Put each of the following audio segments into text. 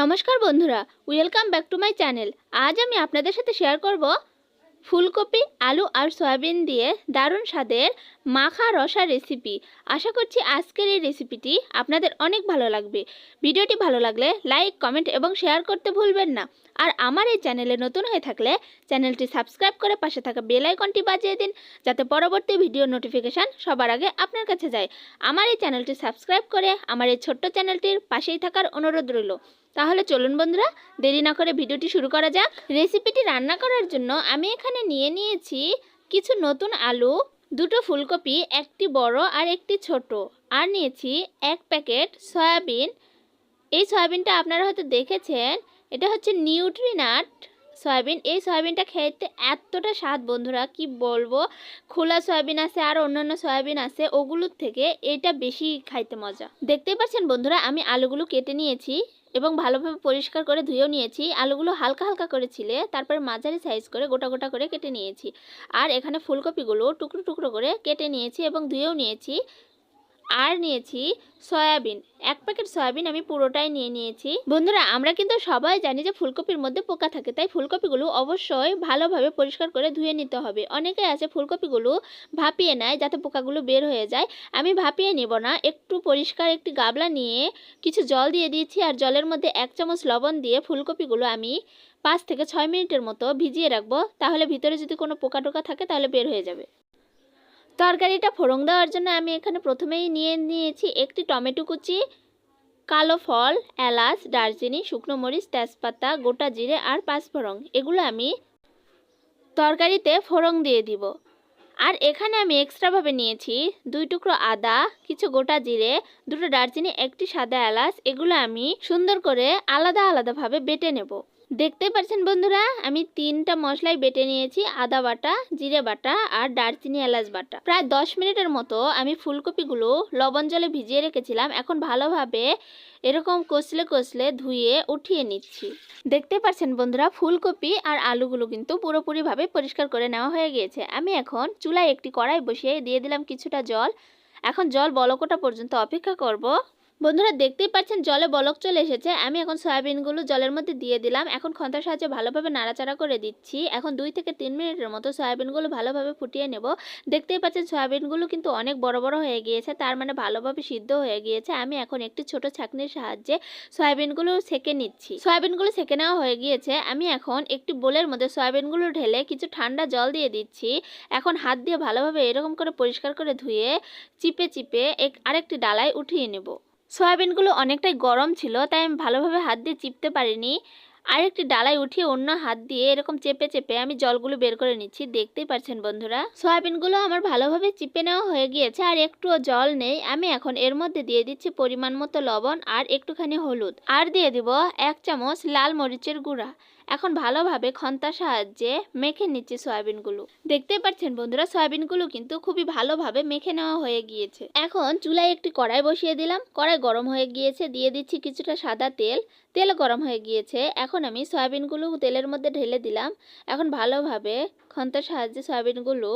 নমস্কার বন্ধুরা welcome back to my channel আজ আমি আপনাদের সাথে শেয়ার করব ফুলকপি, আলু আর সয়াবিন দিয়ে দারুণ স্বাদের মাখা রসা রেসিপি আশা করছি আজকের এই রেসিপিটি আপনাদের অনেক ভালো লাগবে। ভিডিওটি ভালো লাগলে লাইক কমেন্ট এবং শেয়ার করতে ভুলবেন না। আর আমার এই চ্যানেলে নতুন হয়ে থাকলে চ্যানেলটি সাবস্ক্রাইব করে পাশে থাকা বেল আইকনটি বাজিয়ে দিন, যাতে পরবর্তী ভিডিও নোটিফিকেশান সবার আগে আপনার কাছে যায়। আমার এই চ্যানেলটি সাবস্ক্রাইব করে আমার এই ছোট্ট চ্যানেলটির পাশেই থাকার অনুরোধ রইল। তাহলে চলুন বন্ধুরা, দেরি না করে ভিডিওটি শুরু করা যাক। রেসিপিটি রান্না করার জন্য আমি এখানে নিয়ে নিয়েছি কিছু নতুন আলু, দুটো ফুলকপি, একটি বড় আর একটি ছোট। আর নিয়েছি এক প্যাকেট সয়াবিন। এই সয়াবিনটা আপনারা হয়তো দেখেছেন, এটা হচ্ছে নিউট্রিনাট সয়াবিন। এই সয়াবিনটা খেতে এতটা স্বাদ বন্ধুরা, কি বলব? খোলা সয়াবিন আছে, আর অন্যান্য সয়াবিন আছে, ওগুলোর থেকে এটা বেশি খাইতে মজা। দেখতেই পাচ্ছেন বন্ধুরা, আমি আলুগুলো কেটে নিয়েছি। এবং ভালোভাবে পরিষ্কার করে ধুয়েও নিয়েছি। আলুগুলো হালকা হালকা করে ছিলে, তারপর মাঝারি সাইজ করে গোটা গোটা করে কেটে নিয়েছি। আর এখানে ফুলকপিগুলো টুকরো টুকরো করে কেটে নিয়েছি এবং ধুয়েও নিয়েছি। আর নিয়েছি সয়াবিন। এক প্যাকেট সয়াবিন আমি পুরোটাই নিয়ে নিয়েছি। বন্ধুরা, আমরা কিন্তু সবাই জানি যে ফুলকপির মধ্যে পোকা থাকে, তাই ফুলকপিগুলো অবশ্যই ভালোভাবে পরিষ্কার করে ধুয়ে নিতে হবে। অনেকে আছে ফুলকপিগুলো ভাপিয়ে নেয় যাতে পোকাগুলো বের হয়ে যায়। আমি ভাপিয়ে নেব না, একটু পরিষ্কার একটি গাবলা নিয়ে কিছু জল দিয়ে দিয়েছি আর জলের মধ্যে এক চামচ লবণ দিয়ে ফুলকপিগুলো আমি পাঁচ থেকে ছয় মিনিটের মতো ভিজিয়ে রাখব। তাহলে ভিতরে যদি কোনো পোকা টোকা থাকে তাহলে বের হয়ে যাবে। তরকারিটা ফোড়ন দেওয়ার জন্য আমি এখানে প্রথমেই নিয়ে নিয়েছি একটি টমেটো কুচি, কালো ফল, এলাচ, দারচিনি, শুকনো মরিচ, তেজপাতা, গোটা জিরে আর পাঁচফোড়ন এগুলো আমি তরকারিতে ফোড়ন দিয়ে দিব। আর এখানে আমি এক্সট্রাভাবে নিয়েছি দুই টুকরো আদা, কিছু গোটা জিরে, দুটো দারচিনি, একটি সাদা এলাচ। এগুলো আমি সুন্দর করে আলাদা আলাদাভাবে বেটে নেব। দেখতেই পাচ্ছেন বন্ধুরা, আমি তিনটা মশলাই বেটে নিয়েছি, আদা বাটা, জিরে বাটা আর দারচিনি এলাচ বাটা। প্রায় দশ মিনিটের মতো আমি ফুলকপিগুলো লবণ জলে ভিজিয়ে রেখেছিলাম, এখন ভালোভাবে এরকম কষলে কষলে ধুয়ে উঠিয়ে নিচ্ছি। দেখতে পাচ্ছেন বন্ধুরা, ফুলকপি আর আলুগুলো কিন্তু পুরোপুরিভাবে পরিষ্কার করে নেওয়া হয়ে গিয়েছে। আমি এখন চুলায় একটি কড়াই বসিয়ে দিয়ে দিলাম কিছুটা জল। এখন জল বলকোটা পর্যন্ত অপেক্ষা করব। বন্ধুরা দেখতেই পাচ্ছেন জলে বলক চলে এসেছে। আমি এখন সয়াবিনগুলো জলের মধ্যে দিয়ে দিলাম। এখন খন্তার সাহায্যে ভালোভাবে নাড়াচাড়া করে দিচ্ছি। এখন দুই থেকে তিন মিনিটের মতো সয়াবিনগুলো ভালোভাবে ফুটিয়ে নেব। দেখতেই পাচ্ছেন সয়াবিনগুলো কিন্তু অনেক বড় বড় হয়ে গিয়েছে। তার মানে ভালোভাবে সিদ্ধ হয়ে গিয়েছে। আমি এখন একটি ছোট ছাঁকনির সাহায্যে সয়াবিনগুলো সেকে নিচ্ছি। সয়াবিনগুলো সেকে নেওয়া হয়ে গিয়েছে। আমি এখন একটি বোলের মধ্যে সয়াবিনগুলো ঢেলে কিছু ঠান্ডা জল দিয়ে দিচ্ছি। এখন হাত দিয়ে ভালোভাবে এরকম করে পরিষ্কার করে ধুয়ে চিপে চিপে এক, আরেকটি ডালায় উঠিয়ে নেব। সয়াবিনগুলো অনেকটাই গরম ছিল, তাই আমি ভালোভাবে হাত দিয়ে চিপতে পারিনি। আরেকটি ডালায় উঠিয়ে অন্য হাত দিয়ে এরকম চেপে চেপে আমি জলগুলো বের করে নিচ্ছি। দেখতেই পাচ্ছেন বন্ধুরা, সয়াবিনগুলো আমার ভালোভাবে চিপে নেওয়া হয়ে গিয়েছে আর একটুও জল নেই। আমি এখন এর মধ্যে দিয়ে দিচ্ছি পরিমাণ মতো লবণ আর একটুখানি হলুদ। আর দিয়ে দিব এক চামচ লাল মরিচের গুঁড়া। এখন ভালোভাবে খন্তার সাহায্যে মেখে নিচ্ছি সয়াবিনগুলো। দেখতেই পাচ্ছেন বন্ধুরা, সয়াবিনগুলো কিন্তু খুবই ভালোভাবে মেখে নেওয়া হয়ে গিয়েছে। এখন চুলায় একটি কড়াই বসিয়ে দিলাম। কড়াই গরম হয়ে গিয়েছে, দিয়ে দিচ্ছি কিছুটা সাদা তেল। তেল গরম হয়ে গিয়েছে, এখন আমি সয়াবিনগুলো তেলের মধ্যে ঢেলে দিলাম। এখন ভালোভাবে খন্তার সাহায্যে সয়াবিনগুলো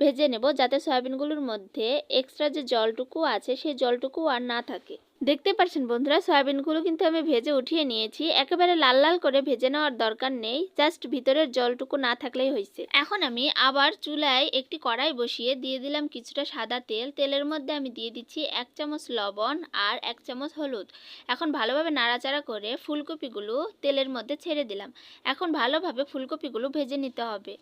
ভেজে নেব, যাতে সয়াবিনগুলোর মধ্যে এক্সট্রা যে জলটুকু আছে সেই জলটুকু আর না থাকে। দেখতে পাচ্ছেন বন্ধুরা, সয়াবিনগুলো কিন্তু আমি ভেজে উঠিয়ে নিয়েছি। একেবারে লাল লাল করে ভেজে নেওয়ার দরকার নেই, জাস্ট ভিতরের জলটুকু না থাকলেই হয়েছে। এখন আমি আবার চুলায় একটি কড়াই বসিয়ে দিয়ে দিলাম কিছুটা সাদা তেল। তেলের মধ্যে আমি দিয়ে দিচ্ছি এক চামচ লবণ আর এক চামচ হলুদ। এখন ভালোভাবে নাড়াচাড়া করে ফুলকপিগুলো তেলের মধ্যে ছেড়ে দিলাম। এখন ভালোভাবে ফুলকপিগুলো ভেজে নিতে হবে।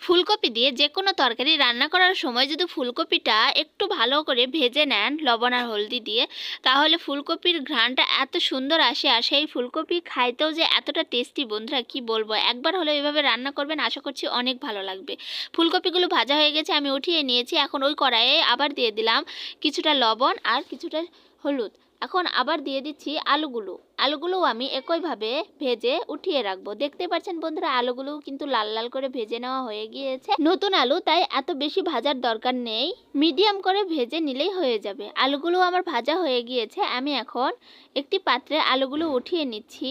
ফুলকপি দিয়ে যে কোনো তরকারি রান্না করার সময় যদি ফুলকপিটা একটু ভালো করে ভেজে নেন, লবণ আর হলদি দিয়ে, তাহলে ফুলকপির ঘ্রাণটা এত সুন্দর আসে আর সেই ফুলকপি খাইতেও যে এতটা টেস্টি বন্ধুরা, কি বলব? একবার হলে এভাবে রান্না করবেন, আশা করছি অনেক ভালো লাগবে। ফুলকপিগুলো ভাজা হয়ে গেছে, আমি উঠিয়ে নিয়েছি, এখন ওই কড়াইয়ে আবার দিয়ে দিলাম কিছুটা লবণ আর কিছুটা হলুদ। এখন আবার দিয়ে দিচ্ছি আলুগুলো। আলুগুলোও আমি একইভাবে ভেজে উঠিয়ে রাখব। দেখতে পাচ্ছেন বন্ধুরা আলুগুলো কিন্তু লাল লাল করে ভেজে নেওয়া হয়ে গিয়েছে। নতুন আলু, তাই এত বেশি ভাজার দরকার নেই। মিডিয়াম করে ভেজে নিলেই হয়ে যাবে। আলুগুলো আমার ভাজা হয়ে গিয়েছে। আমি এখন একটি পাত্রে আলুগুলো উঠিয়ে নিচ্ছি।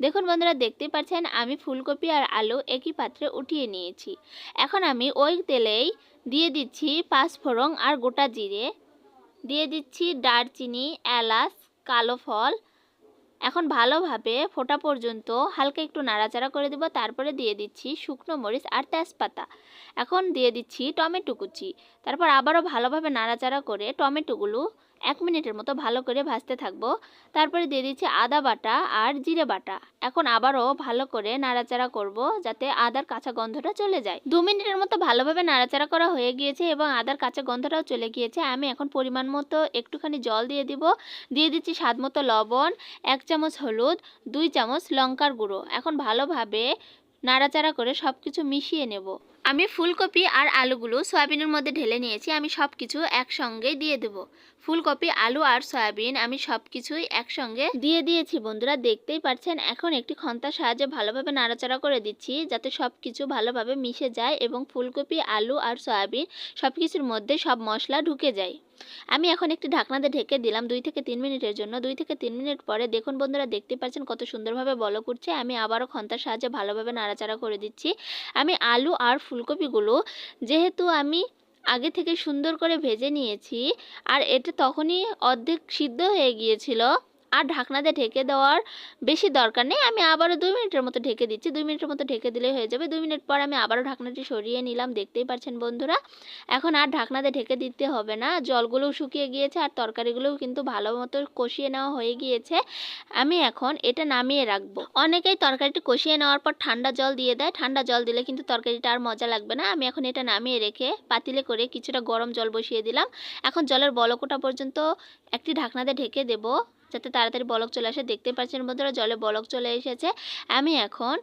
দেখুন বন্ধুরা, দেখতে পাচ্ছেন, আমি ফুলকপি আর আলু একই পাত্রে উঠিয়ে নিয়েছি। এখন আমি ওই তেলেই দিয়ে দিচ্ছি পাঁচফোড়ন আর গোটা জিরে। দিয়ে দিচ্ছি দারচিনি, এলাচ, কালো ফল। এখন ভালোভাবে ফোটা পর্যন্ত হালকা একটু নাড়াচাড়া করে দেব। তারপরে দিয়ে দিচ্ছি শুকনো মরিচ আর তেজপাতা। এখন দিয়ে দিচ্ছি টমেটো কুচি। তারপর আবারও ভালোভাবে নাড়াচাড়া করে টমেটোগুলো এক মিনিটের মতো ভালো করে ভাজতে থাকব। তারপরে দিয়ে দিচ্ছি আদা বাটা আর জিরে বাটা। এখন আবারও ভালো করে নাড়াচাড়া করব যাতে আদার কাঁচা গন্ধটা চলে যায়। দু মিনিটের মতো ভালোভাবে নাড়াচাড়া করা হয়ে গিয়েছে এবং আদার কাঁচা গন্ধটাও চলে গিয়েছে। আমি এখন পরিমাণ মতো একটুখানি জল দিয়ে দিব। দিয়ে দিচ্ছি স্বাদ মতো লবণ, এক চামচ হলুদ, দুই চামচ লঙ্কার গুঁড়ো। এখন ভালোভাবে নাড়াচাড়া করে সব কিছু মিশিয়ে নেব। আমি ফুলকপি আর আলুগুলো সয়াবিনের মধ্যে ঢেলে নিয়েছি। আমি সব কিছু একসঙ্গে দিয়ে দেব। ফুলকপি, আলু আর সয়াবিন আমি সব কিছুই একসঙ্গে দিয়ে দিয়েছি বন্ধুরা। দেখতেই পাচ্ছেন, এখন একটি খন্তার সাহায্যে ভালোভাবে নাড়াচাড়া করে দিচ্ছি যাতে সব কিছু ভালোভাবে মিশে যায় এবং ফুলকপি, আলু আর সয়াবিন সব কিছুর মধ্যে সব মশলা ঢুকে যায়। আমি এখন একটি ঢাকনাতে ঢেকে দিলাম দুই থেকে তিন মিনিটের জন্য। দুই থেকে তিন মিনিট পরে দেখুন বন্ধুরা দেখতে পাচ্ছেন কত সুন্দরভাবে বলক উঠছে আমি আবারও খন্তার সাহায্যে ভালোভাবে নাড়াচাড়া করে দিচ্ছি। আমি আলু আর ফুলকপিগুলো যেহেতু আমি আগে থেকে সুন্দর করে ভেজে নিয়েছি আর এটা তখনই অর্ধেক সিদ্ধ হয়ে গিয়েছিল। আর ঢাকনাতে ঢেকে দেওয়ার বেশি দরকার নেই। আমি আবারও দুই মিনিটের মতো ঢেকে দিচ্ছি। দুই মিনিটের মতো ঢেকে দিলেই হয়ে যাবে। দুই মিনিট পর আমি আবারও ঢাকনাটি সরিয়ে নিলাম। দেখতেই পাচ্ছেন বন্ধুরা, এখন আর ঢাকনাতে ঢেকে দিতে হবে না। জলগুলোও শুকিয়ে গিয়েছে আর তরকারিগুলোও কিন্তু ভালো মতো কষিয়ে নেওয়া হয়ে গিয়েছে। আমি এখন এটা নামিয়ে রাখব। অনেকেই তরকারিটি কষিয়ে নেওয়ার পর ঠান্ডা জল দিয়ে দেয়। ঠান্ডা জল দিলে কিন্তু তরকারিটা আর মজা লাগবে না। আমি এখন এটা নামিয়ে রেখে পাতিলে করে কিছুটা গরম জল বসিয়ে দিলাম। এখন জলের বলকোটা পর্যন্ত একটি ঢাকনাতে ঢেকে দেব। যাতে তাড়াতাড়ি বলক চলে আসে দেখতে পাচ্ছেন বন্ধুরা, জলে বলক চলে এসেছে। আমি এখন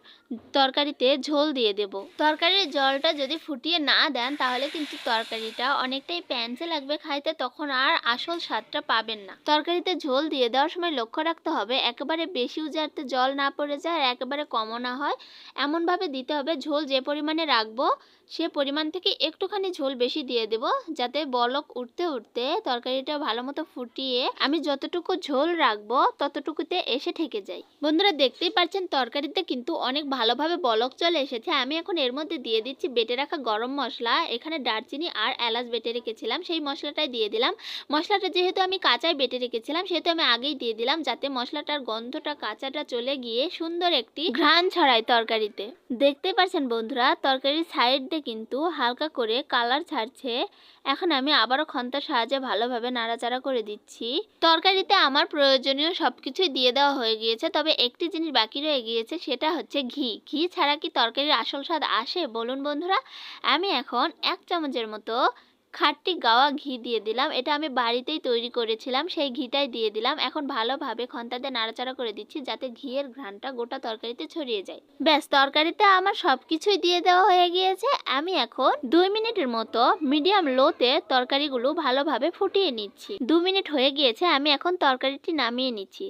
তরকারিতে ঝোল দিয়ে দেব। তরকারির জলটা যদি ফুটিয়ে না দেন, তাহলে কিন্তু তরকারিটা অনেকটাই প্যান্সে লাগবে খাইতে, তখন আর আসল স্বাদটা পাবেন না। তরকারিতে ঝোল দিয়ে দেওয়ার সময় লক্ষ্য রাখতে হবে, একেবারে বেশি যাতে জল না পড়ে যায় আর একেবারে কমও না হয়। এমনভাবে দিতে হবে, ঝোল যে পরিমাণে রাখব সে পরিমাণ থেকে একটুখানি ঝোল বেশি দিয়ে দেব, যাতে বলক উঠতে উঠতে তরকারিটা ভালো মতো ফুটিয়ে আমি যতটুকু ঝোল রাখব ততটুকুতে এসে ঠেকে যাই। বন্ধুরা, দেখতেই পাচ্ছেন তরকারিতে কিন্তু অনেক ভালোভাবে বলক চলে এসেছে। আমি এখন এর মধ্যে দিয়ে দিচ্ছি বেটে রাখা গরম মশলা, এখানে দারচিনি আর এলাচ বেটে রেখেছিলাম, সেই মশলাটাই দিয়ে দিলাম। মশলাটা যেহেতু আমি কাঁচায় বেটে রেখেছিলাম, সেহেতু আমি আগেই দিয়ে দিলাম যাতে মশলাটার গন্ধটা, কাঁচাটা চলে গিয়ে সুন্দর একটি ঘ্রাণ ছড়ায় তরকারিতে। দেখতে পাচ্ছেন বন্ধুরা, তরকারির সাইড দিয়ে কিন্তু হালকা করে কালার ছাড়ছে। এখন আমি আবারও খন্তার সাহায্যে ভালোভাবে নাড়াচাড়া করে দিচ্ছি। তরকারিতে আমার প্রয়োজনীয় সব কিছুই দিয়ে দেওয়া হয়ে গিয়েছে, তবে একটি জিনিস বাকি রয়ে গিয়েছে, সেটা হচ্ছে ঘি। ঘি ছাড়া কি তরকারির আসল স্বাদ আসে? বলুন বন্ধুরা। আমি এখন এক চামচের মতো খাট্টি গাওয়া ঘি দিয়ে দিলাম। এটা আমি বাড়িতেই তৈরি করেছিলাম, সেই ঘিটাই দিয়ে দিলাম। এখন ভালোভাবে খন্তাতে নাড়াচাড়া করে দিচ্ছি যাতে ঘিয়ের ঘ্রাণটা গোটা তরকারিতে ছড়িয়ে যায়। ব্যাস, তরকারিতে আমার সব কিছুই দিয়ে দেওয়া হয়ে গিয়েছে। আমি এখন দুই মিনিটের মতো মিডিয়াম লোতে তরকারিগুলো ভালোভাবে ফুটিয়ে নিচ্ছি। দু মিনিট হয়ে গিয়েছে, আমি এখন তরকারিটি নামিয়ে নিচ্ছি।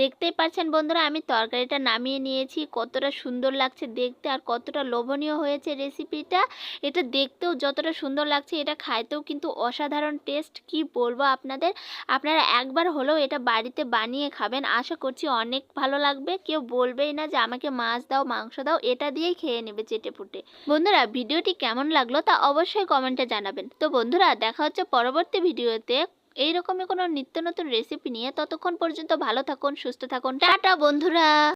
দেখতেই পাচ্ছেন বন্ধুরা, আমি তরকারিটা নামিয়ে নিয়েছি। কতটা সুন্দর লাগছে দেখতে আর কতটা লোভনীয় হয়েছে রেসিপিটা এটা দেখতেও যতটা সুন্দর লাগছে, এটা খাইতেও কিন্তু অসাধারণ টেস্ট কি বলব আপনাদের? আপনারা একবার হলেও এটা বাড়িতে বানিয়ে খাবেন। আশা করছি অনেক ভালো লাগবে। কেউ বলবেই না যে আমাকে মাছ দাও, মাংস দাও, এটা দিয়েই খেয়ে নেবে চেটে ফুটে বন্ধুরা, ভিডিওটি কেমন লাগল তা অবশ্যই কমেন্টে জানাবেন। তো বন্ধুরা, দেখা হচ্ছে পরবর্তী ভিডিওতে। এইরকমই কোনো নিত্য নতুন রেসিপি নিয়ে ততক্ষণ পর্যন্ত ভালো থাকুন সুস্থ থাকুন। টাটা বন্ধুরা।